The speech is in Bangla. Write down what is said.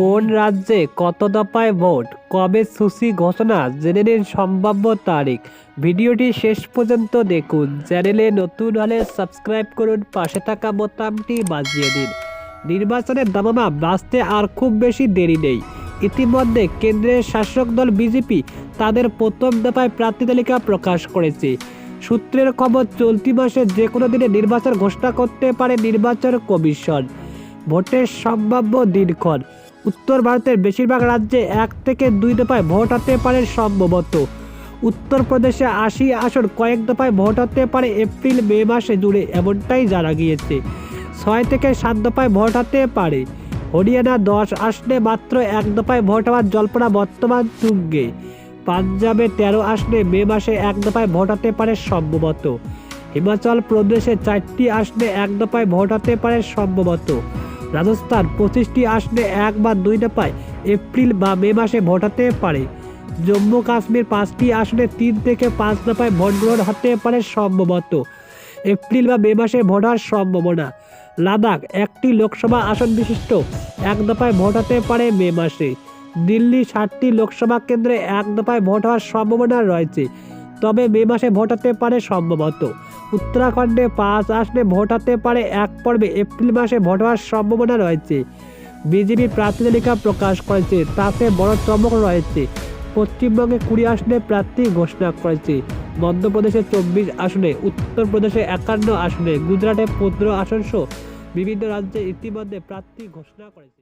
কোন রাজ্যে কত দফায় ভোট, কবে সুসি ঘোষণা, জেনে নিন সম্ভাব্য তারিখ। ভিডিওটি শেষ পর্যন্ত দেখুন। চ্যানেলে নতুন হলে সাবস্ক্রাইব করুন, পাশে থাকা বোতামটি বাজিয়ে দিন। নির্বাচনের দামামা বাঁচতে আর খুব বেশি দেরি নেই। ইতিমধ্যে কেন্দ্রের শাসক দল বিজেপি তাদের প্রথম দফায় প্রার্থী তালিকা প্রকাশ করেছে। সূত্রের খবর, চলতি মাসে যে কোনো দিনে নির্বাচন ঘোষণা করতে পারে নির্বাচন কমিশন। ভোটের সম্ভাব্য দিনক্ষণ। উত্তর ভারতের বেশিরভাগ রাজ্যে এক থেকে দুই দফায় ভোট হতে পারে সম্ভবত। উত্তরপ্রদেশে আশি আসন কয়েক দফায় ভোট হতে পারে এপ্রিল, মে মাসে জুড়ে, এমনটাই জানা গিয়েছে। ছয় থেকে সাত দফায় ভোট হতে পারে। হরিয়ানা দশ আসনে মাত্র এক দফায় ভোট হওয়ার জল্পনা বর্তমান তুঙ্গে। পাঞ্জাবে তেরো আসনে মে মাসে এক দফায় ভোট হতে পারে সম্ভবত। হিমাচল প্রদেশে চারটি আসনে এক দফায় ভোট হতে পারে সম্ভবত। রাজস্থান পঁচিশটি আসনে এক বা দুই দফায় এপ্রিল বা মে মাসে ভোট হতে পারে। জম্মু কাশ্মীর পাঁচটি আসনে তিন থেকে পাঁচ দফায় ভোট গ্রহণ হতে পারে সম্ভবত। এপ্রিল বা মে মাসে ভোট হওয়ার সম্ভাবনা। লাদাখ একটি লোকসভা আসন বিশিষ্ট, এক দফায় ভোট হতে পারে মে মাসে। দিল্লি ষাটটি লোকসভা কেন্দ্রে এক দফায় ভোট হওয়ার সম্ভাবনা রয়েছে, তবে মে মাসে ভোট হতে পারে সম্ভবত। উত্তরাখণ্ডে পাঁচ আসনে ভোট হতে পারে এক পর্বে এপ্রিল মাসে ভোট হওয়ার সম্ভাবনা রয়েছে। বিজেপি প্রার্থী তালিকা প্রকাশ করেছে, তাতে বড় চমক রয়েছে। পশ্চিমবঙ্গে কুড়ি আসনে প্রার্থী ঘোষণা করেছে। মধ্যপ্রদেশে চব্বিশ আসনে, উত্তরপ্রদেশে একান্ন আসনে, গুজরাটে পনেরো আসন সহ বিভিন্ন রাজ্যে ইতিমধ্যে প্রার্থী ঘোষণা করেছে।